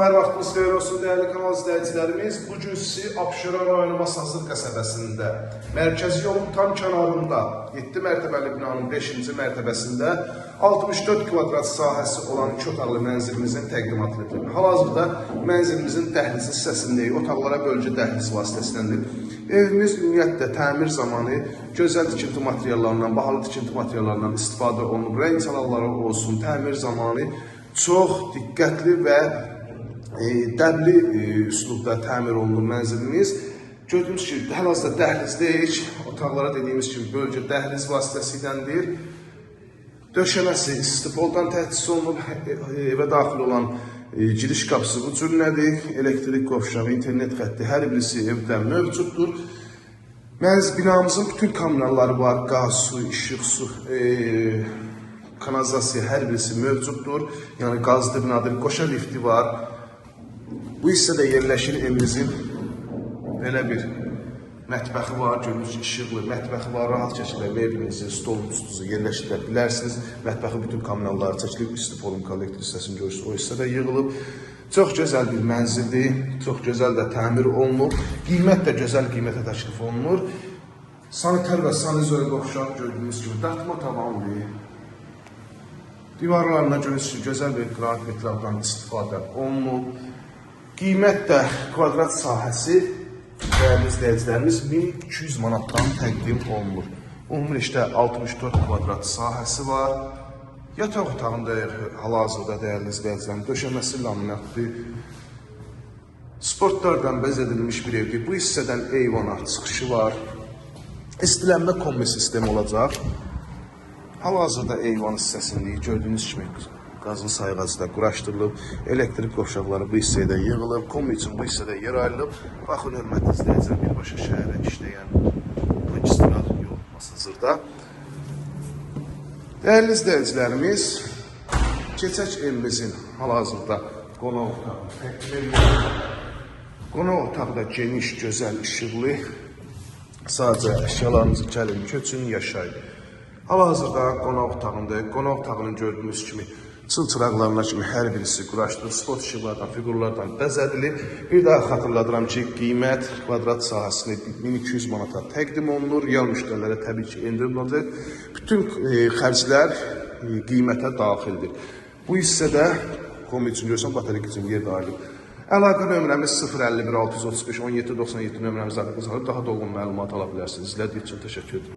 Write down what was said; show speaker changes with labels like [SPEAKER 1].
[SPEAKER 1] Hər vaxtınız xeyir olsun dəyərli kanal izləyicilərimiz. Bu gün sizi Abşeron rayonu Masazır qəsəbəsində, mərkəzi yolun tam kənarında 7 mərtəbəli binanın 5-ci mərtəbəsində 64 kvadrat sahəsi olan 2 otaqlı mənzilimizin təqdimatını edirəm. Hal-hazırda mənzilimizin dəhlizi hissəsindəyik. Otaqlara bölgü dəhliz vasitəsindəndir. Evimiz ümumiyyətlə təmir zamanı gözəl tikinti materiallarından, bahalı tikinti materiallarından istifadə olunub. Rəng çalarları olsun, təmir zamanı çox diqqətli və dəbli e, üslubda təmir olunur mənzilimiz. Gördüyünüz kimi hal-hazırda dəhlizdəyik. Otaqlara dediyimiz kimi bölgə dəhliz vasitəsiyləndir. Döşəməsi istifoldan təchiz olunub. E, e, Evə daxil olan giriş qapısı bu cür nədir? Elektrik qovşağı, internet xətti hər birisi evdə mövcuddur. Mənz binamızın bütün kommunalları var. Qaz, su, işıq, su, e, kanalizasiya hər birisi mövcuddur. Yəni qazlı binadır, qoşa lifti var. Bu hissədə yerləşir evimizin belə bir mətbəxi var, görünüş işıqlı mətbəxi var, rahat şəkildə mebelinizi, stolun üstünüzü yerləşdirə bilərsiniz. Mətbəxin bütün kommunalları çəkilib, istifolun kollektiv hissəsini görürsünüz, o hissədə yığılıb. Çox gözəl bir mənzildir, çox gözəl də təmir olunub. Qiymət də gözəl qiymətə təklif olunur. Sanitar və sanizora qovşaq gördüyünüz kimi dartma tavanlı. Divarlarına ki, gözəl bir qrafiklərdən istifadə olunub. Qiymət də kvadrat sahəsi dəyərli izləyicilərimiz 1200 manatdan təqdim olunur. Ümumilikdə 64 kvadrat sahəsi var. Yataq otağında hal-hazırda dəyərli izləyicilərim döşəməsi laminatlı. Sportlardan bəzədilmiş bir evdir. Bu hissədən eyvana çıxışı var. İstilənmə kombi sistemi olacaq. Hal-hazırda eyvan hissəsindəyik. Gördüyünüz kimi qazın sayğacı da quraşdırılıb, elektrik qovşaqları bu hissəyə yığılıb, komi üçün bu hissədə yer ayrılıb. Baxın, hörmətli izləyicilər, birbaşa şəhərə işləyən magistral yol Masazırda. Dəyərli izləyicilərimiz, keçək evimizin hal-hazırda qonaq otağı edilir. Qonaq otağı da geniş, gözəl, işıqlı. Sadəcə əşyalarınızı gəlin, köçün, yaşayın. Hal-hazırda qonaq otağında, qonaq otağının gördüyünüz kimi çıl-çıraqlarına kimi hər birisi quraşdırılıb, sport işıqlardan, fiqurlardan bəzədilib. Bir daha xatırladıram ki, qiymət kvadrat sahəsini 1200 manata təqdim olunur. Real müştərilərə təbii ki, endirim olacaq. Bütün e, xərclər e, qiymətə daxildir. Bu hissədə komi üçün görürsən, batarik üçün yer ayrılıb. Əlaqə nömrəmiz 051 635 17 97 nömrəmizi adınızı alıb daha dolğun məlumat ala bilərsiniz. İzlədiyiniz üçün təşəkkür edirəm.